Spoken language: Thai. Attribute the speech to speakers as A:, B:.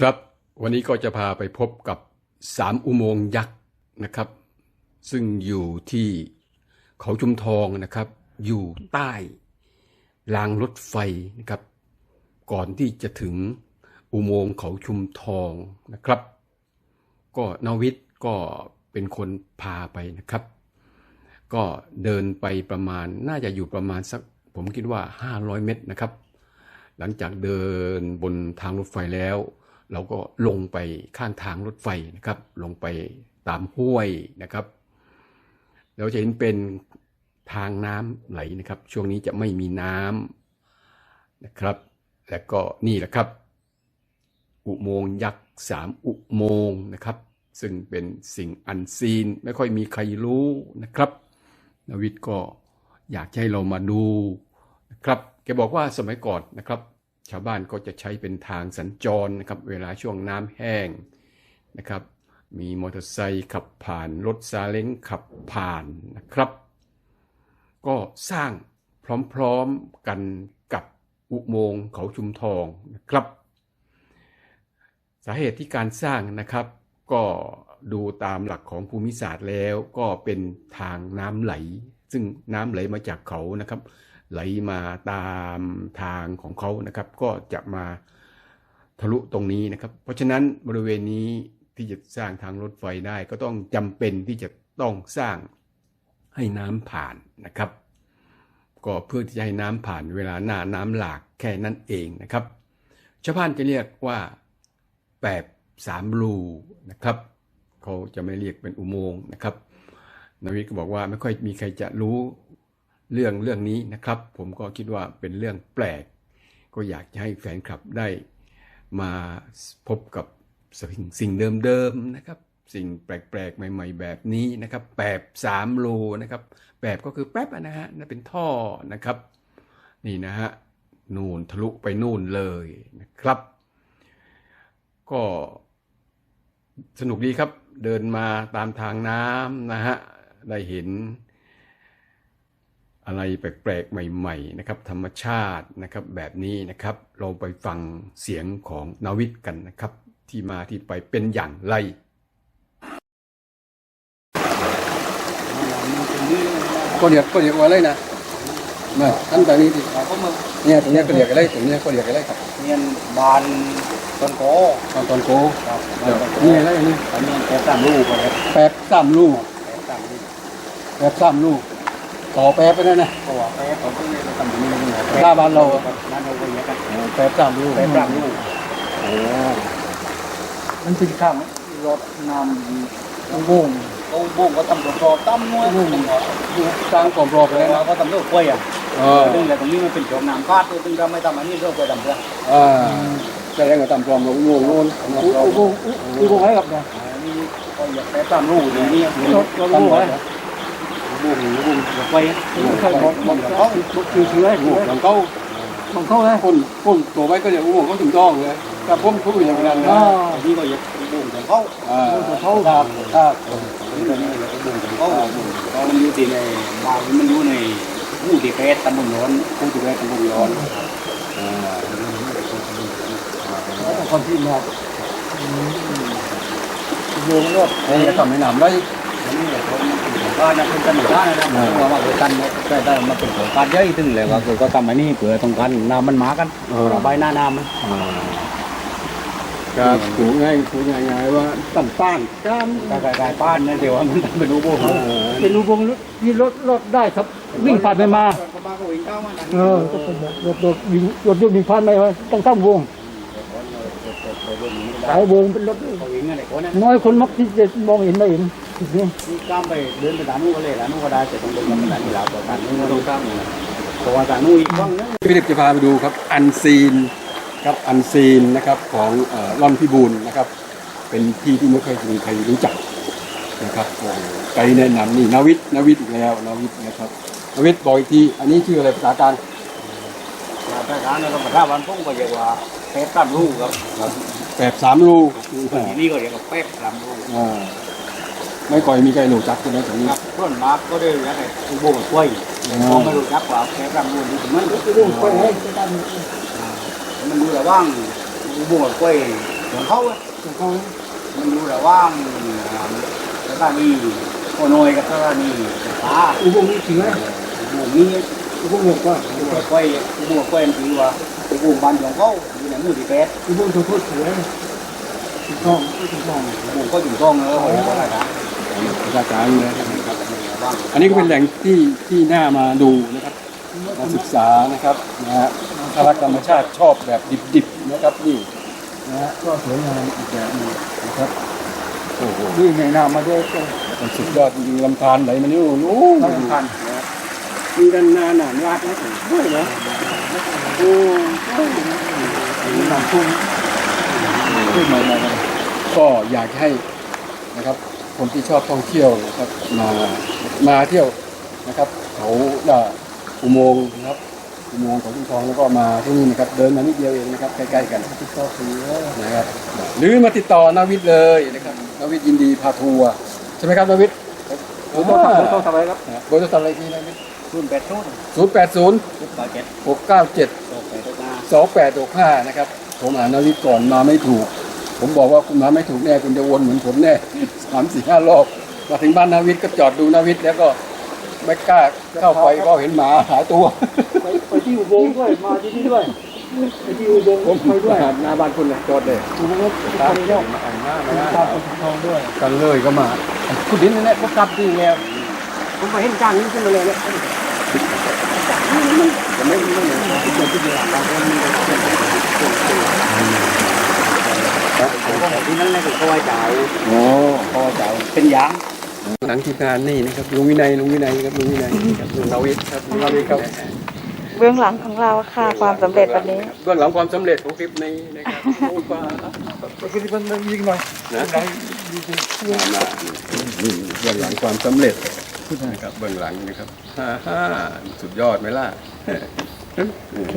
A: ครับวันนี้ก็จะพาไปพบกับสามอุโมงค์ยักษ์นะครับ ซึ่งอยู่ที่เขาชุมทองนะครับ อยู่ใต้รางรถไฟนะครับ ก่อนที่จะถึงอุโมงค์เขาชุมทองนะครับ ก็นวิทย์ก็เป็นคนพาไปนะครับ ก็เดินไปประมาณน่าจะอยู่ประมาณสักผมคิดว่า 500 เมตรนะครับ หลังจากเดินบนทางรถไฟแล้ว เราก็ลงไปข้างทางรถไฟนะครับ ลงไปตามห้วยนะครับเราจะเห็นเป็นทางน้ำไหลนะครับ ช่วงนี้จะไม่มีน้ำนะครับ และก็นี่แหละครับ อุโมงค์ยักษ์สามอุโมงค์นะครับ ซึ่งเป็นสิ่งอันซีนไม่ค่อยมีใครรู้นะครับนวิทย์ก็อยากให้เรามาดูนะครับ แกบอกว่าสมัยก่อนนะครับ ชาวบ้านก็จะใช้เป็นทางสัญจรนะครับเวลาช่วงน้ำแห้งนะครับ มีมอเตอร์ไซค์ขับผ่านรถซาเล้งขับผ่านนะครับ ก็สร้างพร้อมๆกันกับอุโมงค์เขาชุมทองนะครับ สาเหตุที่การสร้างนะครับก็ดูตามหลักของภูมิศาสตร์แล้วก็เป็นทางน้ำไหล ซึ่งน้ำไหลมาจากเขานะครับ ไหลมาตามทางของเขานะครับ ก็จะมาทะลุตรงนี้นะครับ เพราะฉะนั้นบริเวณนี้ที่จะสร้างทางรถไฟได้ก็ต้องจำเป็นที่จะต้องสร้างให้น้ำผ่านนะครับ ก็เพื่อที่จะให้น้ำผ่านเวลาหน้าน้ำหลากแค่นั้นเองนะครับชาวบ้านจะเรียกว่าแปบสามรูนะครับเขาจะไม่เรียกเป็นอุโมงค์นะครับ นวิทก็บอกว่าไม่ค่อยมีใครจะรู้ เรื่องเรื่องนี้นะครับ ผมก็คิดว่าเป็นเรื่องแปลก ก็อยากจะให้แฟนคลับได้มาพบกับสิ่งสิ่งเดิมๆนะครับ สิ่งแปลกๆ ใหม่ ๆ แบบนี้นะครับแปบสามรูนะครับแปบก็คือแป๊บนะฮะนั่นเป็นท่อนะครับ นี่นะฮะนูนทะลุไปนู่นเลยนะครับ ก็สนุกดีครับเดินมาตามทางน้ำนะฮะได้เห็น อะไรแปลกๆใหม่ๆนะครับธรรมชาตินะครับแบบนี้นะครับเราไปฟังเสียงของนาวิทย์กันนะครับ ที่มาที่ไปเป็นอย่างไรก็เรียกก็เรียกว่าอะไรนะมาท่านตอนนี้ดิ
B: ก็มึง
A: เนี่ยตรงเนี้ยก็เรียกอะไรตรงเนี้ยก็เรียกอะไรครับ
B: เรียนบานต้นโก
A: ตอนตอนโก
B: ครับ
A: เดี๋ยวนี่อะไรอันนี้
B: อันนี้แค่สามลูกเลย
A: แป๊บสามลูก
B: แค่สามลูก
A: แป๊บสามลูก ต่อแป๊บไปนั่นนะ
B: ก็ว่าแค่ผมก็เลยทำนี้เลย
A: หน้าบ้านเรา
B: บ้านเราก็อย่างกัน
A: แป๊บสามลูก
B: แค่สามลูก
A: โอ้
B: มันเป็นข้ามรถน้ำบุ้งเขาบุ้งก็ตำรวจรอตั้มน้อยบุ้ง
A: อยู่กลางกล่อมรอไปแล้ว
B: เรา
A: นะ
B: ก็ตำรวจกล้วยอะ
A: เออ
B: ซึ่งแต่ตรงนี้มันเป็นจมน้ำคาดซึ่งเราไม่ทำอันนี้เราไปทำเพื่อ
A: อ่าแสดงกับตามกล่อมลงงงงง
B: อุโมงค์อุโมงค์อะไรครับเนี่ยนี่ก็อยากแค่สามลูกอย่างนี้รถรถลูกอะไร บุ้งบุ้งกล้วยไม่ใช่บอกบอกเขาคือคือให้
A: ลูกหลังเขา
B: ของเขาเลย
A: คนคนตัวไว้ก็เดี๋ยวอู้เขาถึงต้องเลยแต่มพูดอย่างนั้นนะ
B: นี่ก็อยากบุ้งของเขา
A: อ่า
B: เขาครับครับบุ้งของเขาบุงเรามันอยู่ที่ในบานมันอยู่ในผู้ที่แพ้ตำบลร้อนผู้ที่แพ้ตำบลร้อนคนที่มาโยงรถ
A: เอ้ยทำให้หนำได้
B: นี่แบบว่า จะเป็นกันหมู่บ้านนะว่าว่าเป็นกันได้ได้มาเป็นของการย่อยถึงเลยว่าคือก็ทำอันนี้เผื่อต้องการน้ำมันมากันระบายหน้าน้ำมัน
A: อ่าก็ถูง่ายถูง่ายๆว่าตั้งต้านกล้าม
B: กายกายบ้านนะเดี๋ยวมันเป็นรูโบง
C: เป็นรูวงที่รถรถได้ครับ วิ่งผ่านไปมา
B: บ้านก็วิ่งเข้ามา
C: เออก็เป็นแบบรถรถวิ่งรถยนต์วิ่งผ่านไปมาต้องตั้งวง สายวงเป็นรถ
B: เขาวิ่งอะไรคนนั้น
C: น้อยคนมักที่จะมองเห็นไม่เห็นจุดนี้
B: นี่ข้ามไปเดินไปด่านนู้นก็เลยด่านนู้นก็ได้แต่ต้องเดินไปด่านนี้แล้วด่านนู้นก็ต้องข้ามเพราะว่าด่านนู้นอีกฝั่งนึง
A: พี่เด็กจะพาไปดูครับอันซีนครับอันซีนนะครับของเอ่อร่อนพิบูลนะครับ เป็นที่ที่ไม่ค่อยมีใครรู้จักนะครับโอ้ไกด์แนะนำนี่นาวิทย์นาวิทย์อีกแล้วนาวิทย์นะครับนาวิทย์บอกอีกทีอันนี้ชื่ออะไรภาษากลาง
B: แต่การเราประชาวันพุ่งก็เรียกว่าแป๊บตามลูกครับ
A: แปบสามรู
B: นี่ก็เรียกว่าแป๊บตามลูก
A: อ่าไม่ค่อยมีใครรู้จักใช่ไหมตรงนี้
B: ครับต้นมาร์กก็ได้เรียกไอ้อุโบสถกล้วยพอไม่รู้จักว่าแป๊บตามลูกนี่มัน
C: วงไปให้
B: มันดูระว่างอุโบสถกล้วยของเขาอะ
C: ของเขา
B: มันอยู่ระหว่างสถานีโคนอยกับสถานีตา
C: อุโมงค์นี้ถึงไหม
B: หมู่นี้
C: อุโมงค์หกว่า
B: อุโมงค์ไฟอุโมงค์ไฟมันคือว่าอุโมงค์บ้านของเขา อยู่ในหมู่ที่แปด
C: อุโมงค์ถูกพูดถึงแล้วถูกต้องถูกต้อง
B: อุโมงค์ก็อยู่ตรงเออของราชการ
A: ราชการเลยนะครับ
B: ระหว่าง
A: อันนี้ก็เป็นแหล่งที่ที่น่ามาดูนะครับมาศึกษานะครับนะฮะถ้ารักธรรมชาติชอบแบบดิบๆนะครับนี่นะฮะ
C: ก็สวยงามอีกแบบหนึง
A: นะครับโอ้โห
C: นี่ในน้ำมาด้วยก็
A: มันสุดยอดจริงๆลำธารไหลมานี่โอ้โห
C: สำคัญ
A: มีด้านหน้าหนานวัดนะด้วยนะโอ้
C: น้ำทุ่ง
A: ขึ้นมามามาก็อยากให้นะครับ คนที่ชอบท่องเที่ยวนะครับมามาเที่ยวนะครับเขาด่าอุโมงค์นะครับอุโมงค์ของชุมทองแล้วก็มาที่นี่นะครับ เดินมานิดเดียวเองนะครับใกล้ๆกัน
C: ติดต่อสีแล้ว
A: นะครับหรือมาติดต่อนาวิทย์เลยนะครับนาวิทย์ยินดีพาทัวร์ใช่ไหมครับนาวิทย์
C: เราต้องทำเราต้องทำอะไรครับ
A: นะเบอร์โทรศัพท์อะไรทีนาวิทย์
B: ศูนย์แปดศูนย์
A: ศูนย์แปดศูนย์
B: ศูนย์แปดเจ็ด
A: หกเก้าเจ็ด
B: สองแปดห้า
A: สองแปดหกห้านะครับ ผมอ่านนาวิทย์ก่อนมาไม่ถูก ผมบอกว่าคุณมาไม่ถูกแน่คุณจะวนเหมือนผมแน่สามสี่ห้ารอบมาถึงบ้านนาวิทย์ก็จอดดูนาวิทย์แล้วก็ไม่กล้าเข้าไปเพราะเห็นหมาหายตัว
C: ไปไปที่อุโมงค์ด้วยมาที่นี่ด้วยไปที่อุโมงค์
A: ผม
C: ไปด้วย
A: หน้าบ้านคุณเลยจอดเลย
C: อุโมงค์
A: ตาม
C: ไป
A: เที่
C: เที่
A: ย
C: ยวว
A: มาอ่านหน้ามา
C: ตามคนทองด้วย
A: กันเลยก็มาคุณดินนี่แหละพวกกลับดีแล้ว
C: ผมไปเห็นการนี้ขึ้นมาเลยเนี่ย
A: จะไม่ไม่เหมือนที่เกิดที่เดียวกัน
B: ผมก็บอกที่นั่นเลยคือเขาไว้จ่า
A: โอ้พ่อเจ้า
B: เป็นยาง
A: หลังทีมงานนี่นะครับลุงวินัยลุงวินัยครับลุงวินัยครับลุงนาวิทครับลุงนาวิทครับ
D: เบื้องหลังของเราค่ะความสำเร็จวันนี้
A: เบื้องหลังความสำเร็จของคลิปนี้นะครับโอ้ยฟ้า
C: ไปที่มันมันยิงหน่อย
A: นะมามาเบื้องหลังความสำเร็จ นะครับเบื้องหลังนะครับฮ่าฮ่าสุดยอดไหมล่ะ
D: โอเค